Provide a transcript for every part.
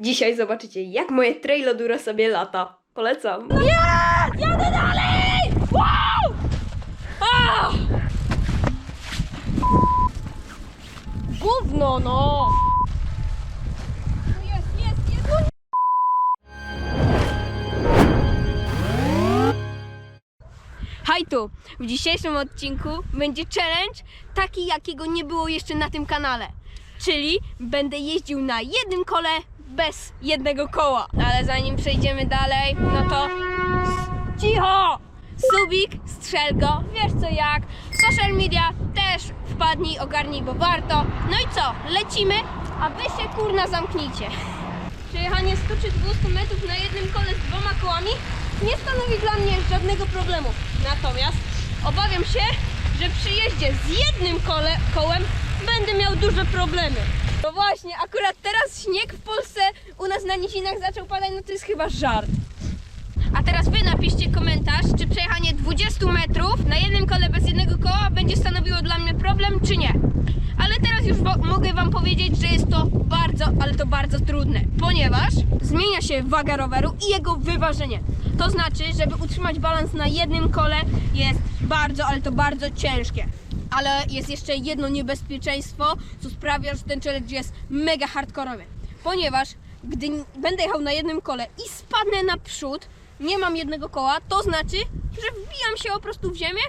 Dzisiaj zobaczycie, jak moje trailoduro sobie lata. Polecam. Jadę dalej! Wow! Ah! Gówno, no! Jest, jest, jest! Tu! W dzisiejszym odcinku będzie challenge taki, jakiego nie było jeszcze na tym kanale. Czyli będę jeździł na jednym kole bez jednego koła. Ale zanim przejdziemy dalej, no to Cicho! Subik, strzelgo, wiesz co jak. Social media też wpadnij, ogarnij, bo warto. No i co? Lecimy, a wy się kurna zamknijcie. Przejechanie 100 czy 200 metrów na jednym kole z dwoma kołami nie stanowi dla mnie żadnego problemu. Natomiast obawiam się, że przy jeździe z jednym kole, kołem będę miał duże problemy. No właśnie, akurat teraz śnieg w Polsce u nas na nizinach zaczął padać, no to jest chyba żart. A teraz wy napiszcie komentarz, czy przejechanie 20 metrów na jednym kole bez jednego koła będzie stanowiło dla mnie problem, czy nie. Ale teraz już mogę wam powiedzieć, że jest to bardzo, ale to bardzo trudne, ponieważ zmienia się waga roweru i jego wyważenie. To znaczy, żeby utrzymać balans na jednym kole jest bardzo, ale to bardzo ciężkie. Ale jest jeszcze jedno niebezpieczeństwo, co sprawia, że ten challenge jest mega hardkorowy. Ponieważ gdy będę jechał na jednym kole i spadnę naprzód, nie mam jednego koła, to znaczy, że wbijam się po prostu w ziemię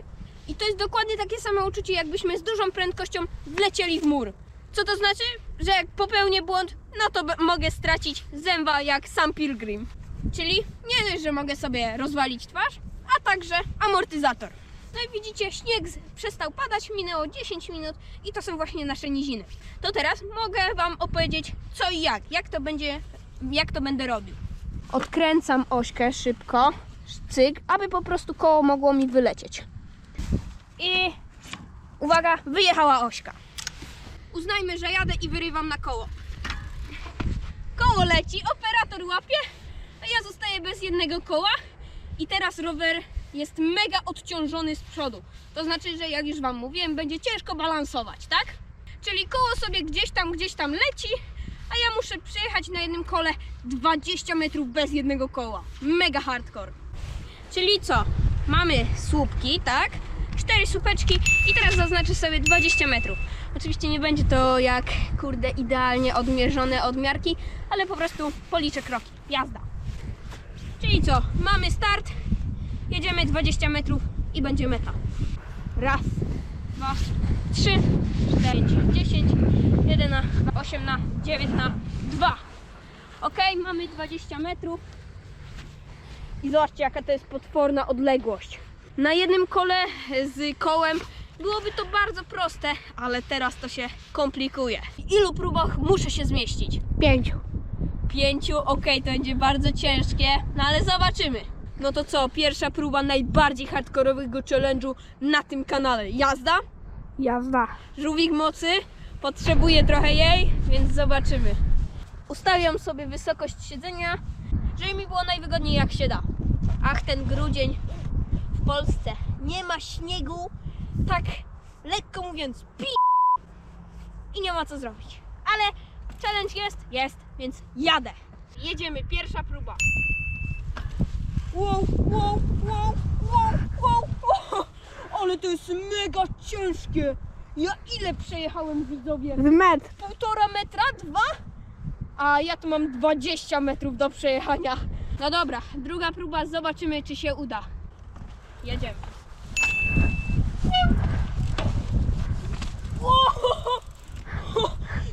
i to jest dokładnie takie samo uczucie, jakbyśmy z dużą prędkością wlecieli w mur. Co to znaczy? Że jak popełnię błąd, no to mogę stracić zęba jak sam Pilgrim. Czyli nie dość, że mogę sobie rozwalić twarz, a także amortyzator. No i widzicie, śnieg przestał padać, minęło 10 minut i to są właśnie nasze niziny. To teraz mogę Wam opowiedzieć co i jak, jak to będzie, jak to będę robił. Odkręcam ośkę szybko, cyk, aby po prostu koło mogło mi wylecieć. I uwaga, wyjechała ośka. Uznajmy, że jadę i wyrywam na koło. Koło leci, operator łapie, a ja zostaję bez jednego koła. I teraz rower jest mega odciążony z przodu. To znaczy, że jak już Wam mówiłem, będzie ciężko balansować, tak? Czyli koło sobie gdzieś tam, gdzieś tam leci, a ja muszę przejechać na jednym kole 20 metrów bez jednego koła. Mega hardcore. Czyli co? Mamy słupki, tak? Cztery słupeczki i teraz zaznaczę sobie 20 metrów. Oczywiście nie będzie to jak, kurde, idealnie odmierzone odmiarki, ale po prostu policzę kroki. Jazda. Czyli co? Mamy start, jedziemy 20 metrów i będzie meta. Raz, dwa, trzy, cztery, dziesięć, jeden na osiem na dziewięć na dwa. Ok, mamy 20 metrów. I zobaczcie, jaka to jest potworna odległość. Na jednym kole z kołem byłoby to bardzo proste, ale teraz to się komplikuje. W ilu próbach muszę się zmieścić? Pięciu. Pięciu, ok, to będzie bardzo ciężkie, no ale zobaczymy. No to co, pierwsza próba najbardziej hardkorowego challenge'u na tym kanale. Jazda? Jazda. Żółwik mocy, potrzebuję trochę jej, więc zobaczymy. Ustawiam sobie wysokość siedzenia, żeby mi było najwygodniej jak się da. Ach, ten grudzień w Polsce. Nie ma śniegu, tak lekko mówiąc, pi... I nie ma co zrobić. Ale challenge jest, jest, więc jadę. Jedziemy, pierwsza próba. Wow, wow, wow, wow, wow, wow. Ale to jest mega ciężkie. Ja ile przejechałem widzowie? W metr. Półtora metra? Dwa? A ja tu mam 20 metrów do przejechania. No dobra, druga próba, zobaczymy czy się uda. Jedziemy. O!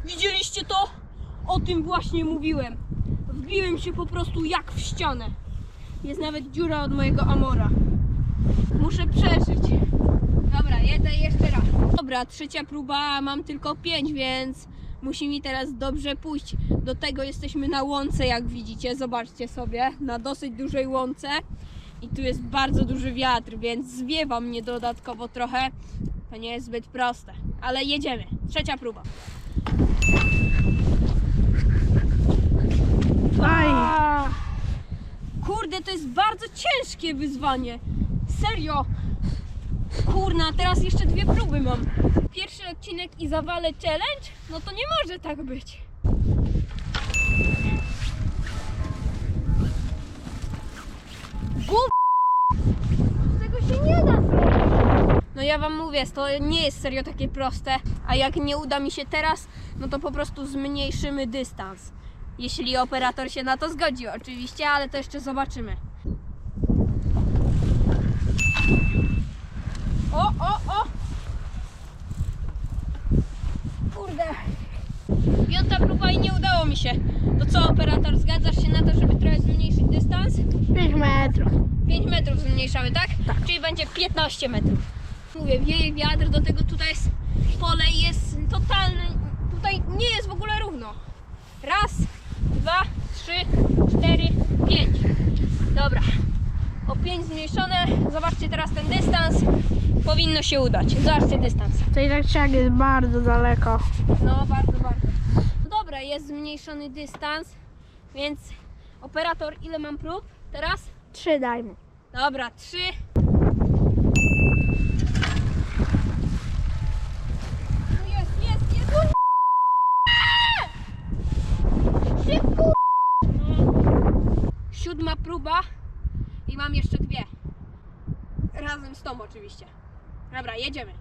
Widzieliście to? O tym właśnie mówiłem. Wbiłem się po prostu jak w ścianę. Jest nawet dziura od mojego Amora. Muszę przeżyć. Dobra, jedę jeszcze raz. Dobra, trzecia próba, mam tylko pięć, więc musi mi teraz dobrze pójść. Do tego jesteśmy na łące, jak widzicie. Zobaczcie sobie, na dosyć dużej łące. I tu jest bardzo duży wiatr, więc zwiewa mnie dodatkowo trochę. To nie jest zbyt proste, ale jedziemy. Trzecia próba. Aj. Kurde, to jest bardzo ciężkie wyzwanie. Serio. Kurna, teraz jeszcze dwie próby mam. Pierwszy odcinek i zawalę challenge? No to nie może tak być. Gów... Tego się nie da zrobić. No ja wam mówię, to nie jest serio takie proste. A jak nie uda mi się teraz, no to po prostu zmniejszymy dystans. Jeśli operator się na to zgodzi oczywiście, ale to jeszcze zobaczymy. O, o, o! Kurde. Piąta próba i nie udało mi się. To co, operator, zgadzasz się na to, żeby trochę zmniejszyć dystans? 5 metrów. 5 metrów zmniejszamy, tak? Czyli będzie 15 metrów. Mówię, wieje wiatr, do tego tutaj jest pole i jest totalny, tutaj nie jest w ogóle równo. Raz, dwa, trzy, cztery, pięć. Dobra. O 5 zmniejszone. Zobaczcie teraz ten dystans. Powinno się udać. Zobaczcie dystans. To i tak trzeba jest bardzo daleko. No, bardzo, bardzo. No dobra, jest zmniejszony dystans, więc operator, ile mam prób teraz? 3 dajmy. Dobra, trzy. Tu jest, jest, jest. O nie! Szybko! No. Próba i mam jeszcze dwie. Razem z tą oczywiście. Dobra, jedziemy.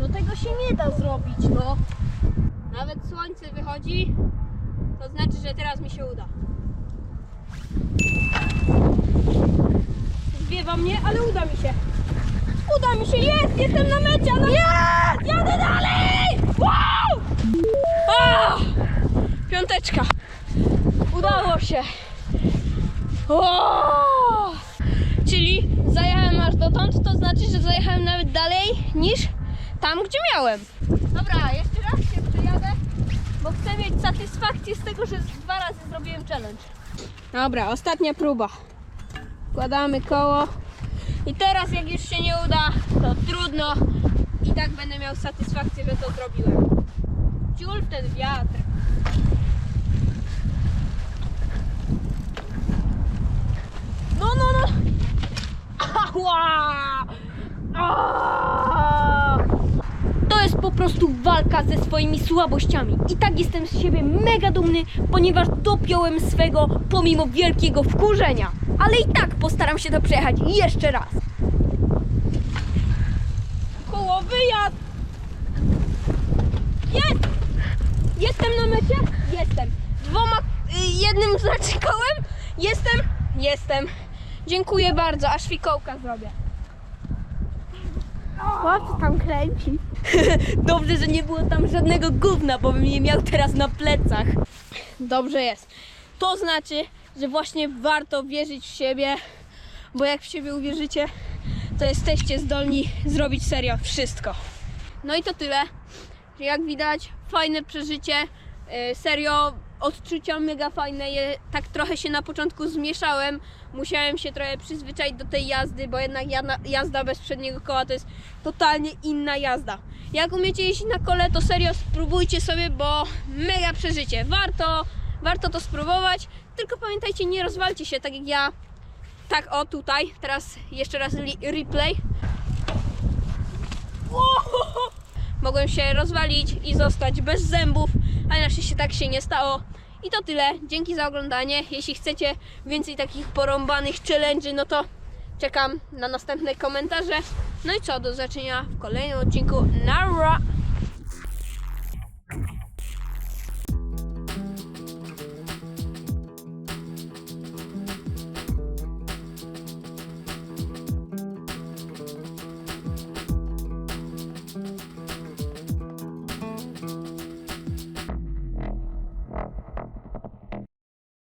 No tego się nie da zrobić, no. Nawet słońce wychodzi, to znaczy, że teraz mi się uda. Zwiewa mnie, ale uda mi się. Uda mi się, jest! Jestem na mecie! No Piąteczka. Udało się. O! Czyli zajechałem aż dotąd, to znaczy, że zajechałem nawet dalej niż tam, gdzie miałem. Dobra, jeszcze raz się przejadę, bo chcę mieć satysfakcję z tego, że dwa razy zrobiłem challenge. Dobra, ostatnia próba. Wkładamy koło. I teraz jak już się nie uda, to trudno. I tak będę miał satysfakcję, że to zrobiłem. Ciul ten wiatr. No, no, no. Ała! Aaaa! To jest po prostu walka ze swoimi słabościami. I tak jestem z siebie mega dumny, ponieważ dopiąłem swego pomimo wielkiego wkurzenia. Ale i tak postaram się to przejechać jeszcze raz. Koło wyjazd! Jest! Jestem na mecie? Jestem. Dwoma, y, jednym znaczy kołem? Jestem? Jestem. Dziękuję bardzo, aż fikołka zrobię. Chłopcy tam kręci. Dobrze, że nie było tam żadnego gówna, bo bym je miał teraz na plecach. Dobrze jest. To znaczy, że właśnie warto wierzyć w siebie, bo jak w siebie uwierzycie, to jesteście zdolni zrobić serio wszystko. No i to tyle. Jak widać, fajne przeżycie. Yy, Serio, odczucia mega fajne. Tak trochę się na początku zmieszałem. Musiałem się trochę przyzwyczaić do tej jazdy, bo jednak jazda bez przedniego koła to jest totalnie inna jazda. Jak umiecie jeździć na kole, to serio spróbujcie sobie, bo mega przeżycie. Warto, warto to spróbować. Tylko pamiętajcie, nie rozwalcie się tak jak ja. Tak, o tutaj. Teraz jeszcze raz replay. Ło! Mogłem się rozwalić i zostać bez zębów, ale na szczęście tak się nie stało. I to tyle. Dzięki za oglądanie. Jeśli chcecie więcej takich porąbanych challenge'y, no to czekam na następne komentarze. No i co, do zobaczenia w kolejnym odcinku. Nara!